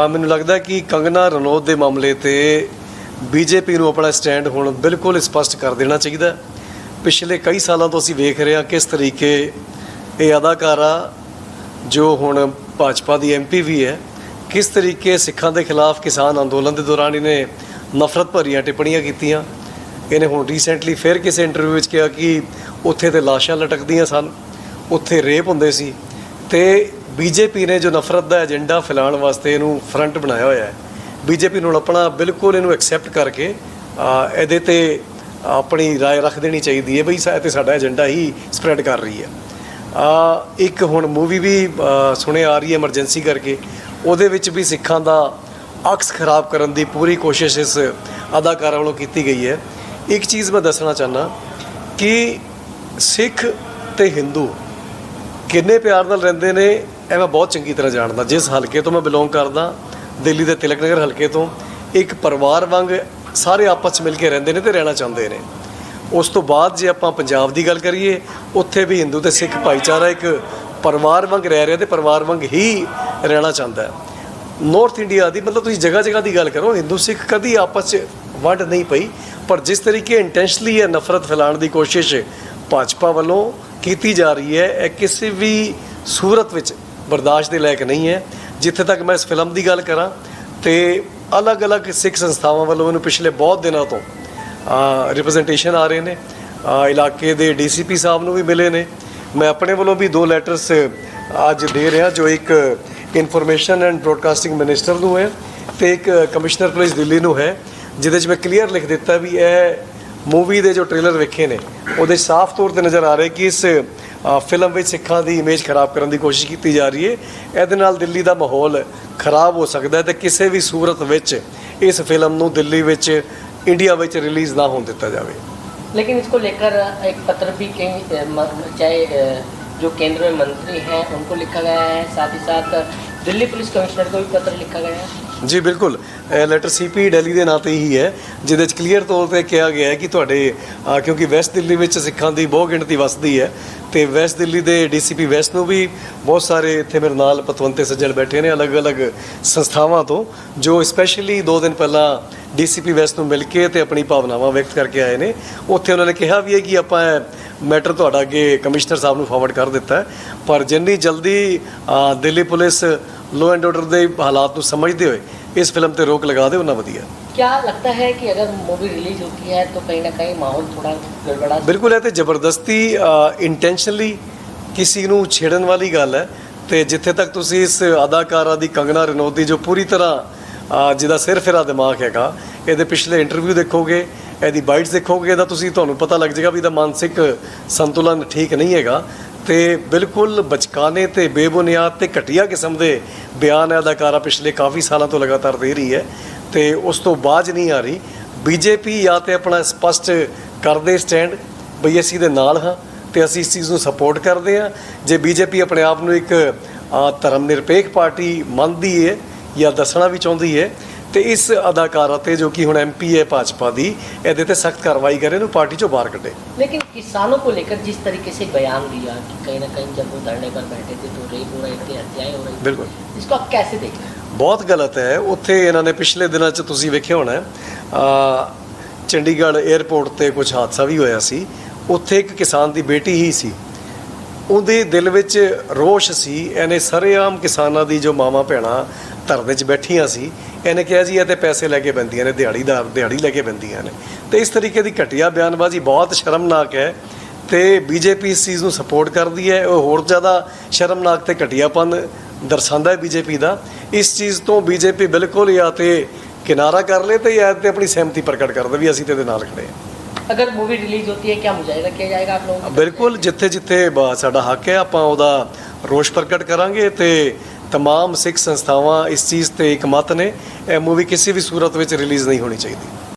ਆ ਮੈਨੂੰ ਲੱਗਦਾ ਕਿ ਕੰਗਨਾ ਰਣੌਤ ਦੇ ਮਾਮਲੇ ਤੇ ਬੀਜੇਪੀ ਨੂੰ ਆਪਣਾ ਸਟੈਂਡ ਹੁਣ ਬਿਲਕੁਲ ਸਪਸ਼ਟ ਕਰ ਦੇਣਾ ਚਾਹੀਦਾ ਪਿਛਲੇ ਕਈ ਸਾਲਾਂ ਤੋਂ ਅਸੀਂ ਵੇਖ ਰਹੇ ਹਾਂ ਕਿਸ ਤਰੀਕੇ ਇਹ ਅਦਾਕਾਰਾ, ਜੋ ਹੁਣ ਭਾਜਪਾ ਦੀ ਐਮਪੀ ਵੀ ਹੈ, ਕਿਸ ਤਰੀਕੇ ਸਿੱਖਾਂ ਦੇ ਖਿਲਾਫ ਕਿਸਾਨ ਅੰਦੋਲਨ ਦੇ ਦੌਰਾਨ ਇਹਨੇ ਨਫ਼ਰਤ ਭਰੀਆਂ ਟਿੱਪਣੀਆਂ ਕੀਤੀਆਂ। ਇਹਨੇ ਹੁਣ ਰੀਸੈਂਟਲੀ ਫਿਰ ਕਿਸੇ ਇੰਟਰਵਿਊ ਵਿੱਚ ਕਿਹਾ ਕਿ ਉੱਥੇ ਤੇ ਲਾਸ਼ਾਂ ਲਟਕਦੀਆਂ ਸਨ, ਉੱਥੇ ਰੇਪ ਹੁੰਦੇ ਸੀ ਤੇ ਬੀਜੇਪੀ ਨੇ ਜੋ ਨਫ਼ਰਤ ਦਾ ਏਜੰਡਾ ਫੈਲਾਉਣ ਵਾਸਤੇ ਇਹਨੂੰ ਫਰੰਟ ਬਣਾਇਆ ਹੋਇਆ ਹੈ ਬੀਜੇਪੀ ਨੂੰ ਆਪਣਾ ਬਿਲਕੁਲ ਇਹਨੂੰ ਐਕਸੈਪਟ ਕਰਕੇ ਆ, ਇਹਦੇ ਤੇ ਆਪਣੀ رائے ਰੱਖ ਦੇਣੀ ਚਾਹੀਦੀ ਹੈ ਬਈ ਸਾ ਤੇ ਸਾਡਾ ਏਜੰਡਾ ਹੀ ਸਪਰੈਡ ਕਰ ਰਹੀ ਹੈ ਆ ਇੱਕ ਹੁਣ ਮੂਵੀ ਵੀ ਆ, ਸੁਣੇ ਆ ਰਹੀ ਹੈ ਐਮਰਜੈਂਸੀ ਕਰਕੇ ਉਹਦੇ ਵਿੱਚ ਵੀ ਸਿੱਖਾਂ ਦਾ ਅਕਸ ਖਰਾਬ ਕਰਨ ਦੀ ਪੂਰੀ ਕੋਸ਼ਿਸ਼ ਇਸ ਅਦਾਕਾਰਾ ਵੱਲੋਂ ਕੀਤੀ ਗਈ ਹੈ ਇੱਕ ਚੀਜ਼ ਮੈਂ ਦੱਸਣਾ ਚਾਹਨਾ ਕਿ ਸਿੱਖ ਤੇ ਹਿੰਦੂ ਕਿੰਨੇ ਪਿਆਰ ਨਾਲ ਰਹਿੰਦੇ ਨੇ ਇਹ ਮੈਂ ਬਹੁਤ ਚੰਗੀ ਤਰ੍ਹਾਂ ਜਾਣਦਾ। ਜਿਸ ਹਲਕੇ ਤੋਂ ਮੈਂ ਬਿਲੋਂਗ ਕਰਦਾ, ਦਿੱਲੀ ਦੇ ਤਿਲਕ ਨਗਰ ਹਲਕੇ ਤੋਂ, ਇੱਕ ਪਰਿਵਾਰ ਵਾਂਗ ਸਾਰੇ ਆਪਸ 'ਚ ਮਿਲ ਕੇ ਰਹਿੰਦੇ ਨੇ ਤੇ ਰਹਿਣਾ ਚਾਹੁੰਦੇ ਨੇ। ਉਸ ਤੋਂ ਬਾਅਦ ਜੇ ਆਪਾਂ ਪੰਜਾਬ ਦੀ ਗੱਲ ਕਰੀਏ, ਉੱਥੇ ਵੀ ਹਿੰਦੂ ਤੇ ਸਿੱਖ ਭਾਈਚਾਰਾ ਇੱਕ ਪਰਿਵਾਰ ਵਾਂਗ ਰਹਿ ਰਿਹਾ ਤੇ ਪਰਿਵਾਰ ਵਾਂਗ ਹੀ ਰਹਿਣਾ ਚਾਹੁੰਦਾ ਹੈ। ਨਾਰਥ ਇੰਡੀਆ ਦੀ ਮਤਲਬ ਤੁਸੀਂ ਜਗ੍ਹਾ ਜਗ੍ਹਾ ਦੀ ਗੱਲ ਕਰੋ, ਹਿੰਦੂ ਸਿੱਖ ਕਦੀ ਆਪਸ 'ਚ ਵੰਡ ਨਹੀਂ ਪਈ, ਪਰ ਜਿਸ ਤਰੀਕੇ ਇੰਟੈਂਸ਼ਨਲੀ ਇਹ ਨਫ਼ਰਤ ਫੈਲਾਉਣ ਦੀ ਕੋਸ਼ਿਸ਼ ਭਾਜਪਾ ਵੱਲੋਂ ਕੀਤੀ ਜਾ ਰਹੀ ਹੈ, ਇਹ ਕਿਸੇ ਵੀ ਸੂਰਤ ਵਿੱਚ ਬਰਦਾਸ਼ਤ ਦੇ ਲਾਇਕ ਨਹੀਂ ਹੈ। ਜਿੱਥੇ ਤੱਕ ਮੈਂ ਇਸ ਫਿਲਮ ਦੀ ਗੱਲ ਕਰਾਂ, ਤੇ ਅਲੱਗ-ਅਲੱਗ ਸਿੱਖ ਸੰਸਥਾਵਾਂ ਵੱਲੋਂ ਮੈਨੂੰ ਪਿਛਲੇ ਬਹੁਤ ਦਿਨਾਂ ਤੋਂ ਰਿਪਰੈਜ਼ੈਂਟੇਸ਼ਨ ਆ ਰਹੇ ਨੇ। ਇਲਾਕੇ ਦੇ ਡੀਸੀਪੀ ਸਾਹਿਬ ਨੂੰ ਵੀ ਮਿਲੇ ਨੇ। ਮੈਂ ਆਪਣੇ ਵੱਲੋਂ ਵੀ ਦੋ ਲੈਟਰਸ ਅੱਜ ਦੇ ਰਿਹਾ, ਜੋ ਇੱਕ ਇਨਫੋਰਮੇਸ਼ਨ ਐਂਡ ਬ੍ਰੋਡਕਾਸਟਿੰਗ ਮਿਨਿਸਟਰ ਨੂੰ ਹੈ ਤੇ ਇੱਕ ਕਮਿਸ਼ਨਰ ਪੁਲਿਸ ਦਿੱਲੀ ਨੂੰ ਹੈ, ਜਿਹਦੇ 'ਚ ਮੈਂ ਕਲੀਅਰ ਲਿਖ ਦਿੱਤਾ ਵੀ ਇਹ ਮੂਵੀ ਦੇ ਜੋ ਟ੍ਰੇਲਰ ਵੇਖੇ ਨੇ, ਉਹਦੇ ਸਾਫ਼ ਤੌਰ ਤੇ ਨਜ਼ਰ ਆ ਰਿਹਾ ਕਿ ਇਸ ਫਿਲਮ ਵਿੱਚ ਸਿੱਖਾਂ ਦੀ ਇਮੇਜ ਖਰਾਬ ਕਰਨ ਦੀ ਕੋਸ਼ਿਸ਼ ਕੀਤੀ ਜਾ ਰਹੀ ਹੈ ਇਹਦੇ ਨਾਲ ਦਿੱਲੀ ਦਾ ਮਾਹੌਲ ਖਰਾਬ ਹੋ ਸਕਦਾ ਹੈ ਤੇ ਕਿਸੇ ਵੀ ਸੂਰਤ ਵਿੱਚ ਇਸ ਫਿਲਮ ਨੂੰ ਦਿੱਲੀ ਵਿੱਚ ਇੰਡੀਆ ਵਿੱਚ ਰਿਲੀਜ਼ ਨਾ ਹੋਣ ਦਿੱਤਾ ਜਾਵੇ लेकिन इसको लेकर एक पत्र भी कहीं अ, म- चाहे अ, जो केंद्र में मंत्री हैं उनको लिखा गया है साथ ही साथ दिल्ली पुलिस कमिश्नर को भी पत्र लिखा गया है ਜੀ, ਬਿਲਕੁਲ। ਇਹ ਲੈਟਰ ਸੀਪੀ ਦਿੱਲੀ ਦੇ ਨਾਂ ਤੇ ਹੀ ਹੈ, ਜਿਹਦੇ ਵਿੱਚ ਕਲੀਅਰ ਤੌਰ ਤੇ ਕਿਹਾ ਗਿਆ ਹੈ ਕਿ ਤੁਹਾਡੇ ਕਿਉਂਕਿ ਵੈਸਟ ਦਿੱਲੀ ਵਿੱਚ ਸਿੱਖਾਂ ਦੀ ਬਹੁ ਗਿਣਤੀ ਵਸਦੀ ਹੈ, ਤੇ ਵੈਸਟ ਦਿੱਲੀ ਦੇ ਡੀਸੀਪੀ ਵੈਸਟ ਨੂੰ ਵੀ ਬਹੁਤ ਸਾਰੇ ਇੱਥੇ ਮੇਰੇ ਨਾਲ ਪਤਵੰਤੇ ਸੱਜਣ ਬੈਠੇ ਨੇ ਅਲੱਗ-ਅਲੱਗ ਸੰਸਥਾਵਾਂ ਤੋਂ, ਜੋ ਸਪੈਸ਼ਲੀ 2 ਦਿਨ ਪਹਿਲਾਂ ਡੀਸੀਪੀ ਵੈਸਟ ਨੂੰ ਮਿਲ ਕੇ ਤੇ ਆਪਣੀ ਭਾਵਨਾਵਾਂ ਵਿਅਕਤ ਕਰਕੇ ਆਏ ਨੇ। ਉੱਥੇ ਉਹਨਾਂ ਨੇ ਕਿਹਾ ਵੀ ਹੈ ਕਿ ਆਪਾਂ ਮੈਟਰ ਤੁਹਾਡਾ ਅੱਗੇ ਕਮਿਸ਼ਨਰ ਸਾਹਿਬ ਨੂੰ ਫਾਰਵਰਡ ਕਰ ਦਿੱਤਾ ਪਰ ਜਿੰਨੀ ਜਲਦੀ Delhi police low and order ਦੇ ਹਾਲਾਤ ਨੂੰ ਸਮਝਦੇ ਹੋਏ ਇਸ ਫਿਲਮ ਤੇ ਰੋਕ ਲਗਾ ਦੇ ਉਹਨਾਂ ਵਧੀਆ क्या लगता है कि अगर मूवी रिलीज होती है तो कहीं ना कहीं माहौल थोड़ा गड़बड़ा ਬਿਲਕੁਲ ਇਹ ਤੇ ਜ਼ਬਰਦਸਤੀ ਇੰਟੈਂਸ਼ਨਲੀ ਕਿਸੇ ਨੂੰ ਛੇੜਨ ਵਾਲੀ ਗੱਲ ਹੈ ਤੇ ਜਿੱਥੇ ਤੱਕ ਤੁਸੀਂ ਇਸ ਅਦਾਕਾਰਾ ਦੀ ਕੰਗਨਾ ਰਣੌਤ ਦੀ ਜੋ ਪੂਰੀ ਤਰ੍ਹਾਂ ਅ, ਜਿਹਦਾ ਸਿਰ ਫਿਰਾ ਦਿਮਾਗ ਹੈਗਾ ਇਹਦੇ ਪਿਛਲੇ ਇੰਟਰਵਿਊ ਦੇਖੋਗੇ ਇਹਦੀ ਬਾਈਟਸ ਦੇਖੋਗੇ ਤਾਂ ਤੁਸੀਂ ਤੁਹਾਨੂੰ ਪਤਾ ਲੱਗ ਜਾਏਗਾ ਵੀ ਇਹਦਾ ਮਾਨਸਿਕ ਸੰਤੁਲਨ ਠੀਕ ਨਹੀਂ ਹੈਗਾ ਤੇ ਬਿਲਕੁਲ ਬਚਕਾਨੇ ਤੇ ਬੇਬੁਨਿਆਦ ਤੇ ਘਟੀਆ ਕਿਸਮ ਦੇ ਬਿਆਨ ਇਹ ਅਦਾਕਾਰਾ ਪਿਛਲੇ ਕਾਫੀ ਸਾਲਾਂ ਤੋਂ ਲਗਾਤਾਰ ਦੇ ਰਹੀ ਹੈ ਤੇ ਉਸ ਤੋਂ ਬਾਅਦ ਨਹੀਂ ਆ ਰਹੀ। ਬੀਜੇਪੀ ਜਾਂ ਤੇ ਆਪਣਾ ਸਪਸ਼ਟ ਕਰਦੇ ਸਟੈਂਡ ਬਈ ਅਸੀਂ ਦੇ ਨਾਲ ਹਾਂ ਤੇ ਅਸੀਂ ਇਸ ਚੀਜ਼ ਨੂੰ ਸਪੋਰਟ ਕਰਦੇ ਹਾਂ। ਜੇ ਬੀਜੇਪੀ ਆਪਣੇ ਆਪ ਨੂੰ ਇੱਕ ਧਰਮ ਨਿਰਪੇਖ ਪਾਰਟੀ ਮੰਨਦੀ ਹੈ ਜਾਂ ਦੱਸਣਾ ਵੀ ਚਾਹੁੰਦੀ ਹੈ ਤੇ ਇਸ ਅਦਾਕਾਰਾ ਤੇ ਜੋ ਕਿ ਹੁਣ ਐਮਪੀ ਹੈ ਭਾਜਪਾ ਦੀ ਇਹਦੇ ਤੇ ਸਖਤ ਕਾਰਵਾਈ ਕਰੇ ਨੂੰ ਪਾਰਟੀ ਚੋਂ ਬਾਹਰ ਕੱਢੇ। लेकिन किसानों को लेकर जिस तरीके से बयान दिया कि कहीं ना कहीं जब वो धरने पर बैठे थे तो रेप हो रही थी हत्याएं हो रही ਬਿਲਕੁਲ। थी इसको आप कैसे ਬਹੁਤ ਗਲਤ ਹੈ। ਉੱਥੇ ਇਹਨਾਂ ਨੇ ਪਿਛਲੇ ਦਿਨਾਂ 'ਚ ਤੁਸੀਂ ਵੇਖਿਆ ਹੋਣਾ ਹੈ, ਚੰਡੀਗੜ੍ਹ 에ਅਰਪੋਰਟ ਤੇ ਕੁਝ ਹਾਦਸਾ ਵੀ ਹੋਇਆ ਸੀ। ਉੱਥੇ ਇੱਕ ਕਿਸਾਨ ਦੀ ਬੇਟੀ ਹੀ ਸੀ। ਉਹਦੇ ਦਿਲ ਵਿੱਚ ਰੋਸ਼ ਸੀ। ਇਹਨੇ ਸਰੇਆਮ ਕਿਸਾਨਾਂ ਦੀ ਜੋ ਮਾਵਾਂ ਭੈਣਾਂ ਧਰਨੇ 'ਚ ਬੈਠੀਆਂ ਸੀ ਇਹਨੇ ਕਿਹਾ ਜੀ ਇਹ ਤੇ ਪੈਸੇ ਲੈ ਕੇ ਬੰਦੀਆਂ ਨੇ ਦਿਹਾੜੀਦਾਰ ਦਿਹਾੜੀ ਲੈ ਕੇ ਬੰਦੀਆਂ ਨੇ ਤੇ ਇਸ ਤਰੀਕੇ ਦੀ ਘਟੀਆ ਬਿਆਨਬਾਜ਼ੀ ਬਹੁਤ ਸ਼ਰਮਨਾਕ ਹੈ ਤੇ ਬੀਜੇਪੀ ਇਸ ਚੀਜ਼ ਨੂੰ ਸਪੋਰਟ ਕਰਦੀ ਹੈ ਉਹ ਹੋਰ ਜ਼ਿਆਦਾ ਸ਼ਰਮਨਾਕ ਤੇ ਘਟੀਆਪਨ ਦਰਸਾਉਂਦਾ ਹੈ ਬੀਜੇਪੀ ਦਾ ਇਸ ਚੀਜ਼ ਤੋਂ ਬੀਜੇਪੀ ਬਿਲਕੁਲ ਜਾਂ ਤੇ ਕਿਨਾਰਾ ਕਰ ਲੇ ਤੇ ਜਾਂ ਤੇ ਆਪਣੀ ਸਹਿਮਤੀ ਪ੍ਰਗਟ ਕਰ ਦੇ ਵੀ ਅਸੀਂ ਤੇ ਇਹਦੇ ਨਾਲ ਖੜੇ ਹਾਂ अगर मूवी रिलीज होती है क्या मुजाहिदा किया जाएगा आप लोगों को ਬਿਲਕੁਲ ਜਿੱਥੇ ਜਿੱਥੇ ਬ- ਸਾਡਾ ਹੱਕ ਹੈ ਆਪਾਂ ਉਹਦਾ ਰੋਸ਼ ਪ੍ਰਗਟ ਕਰਾਂਗੇ ਤੇ तमाम ਸਿੱਖ ਸੰਸਥਾਵਾਂ ਇਸ ਚੀਜ਼ ਤੇ ਇਕਮਤ ਨੇ ਇਹ ਮੂਵੀ ਕਿਸੇ ਵੀ ਸੂਰਤ ਵਿੱਚ ਰਿਲੀਜ਼ ਨਹੀਂ ਹੋਣੀ ਚਾਹੀਦੀ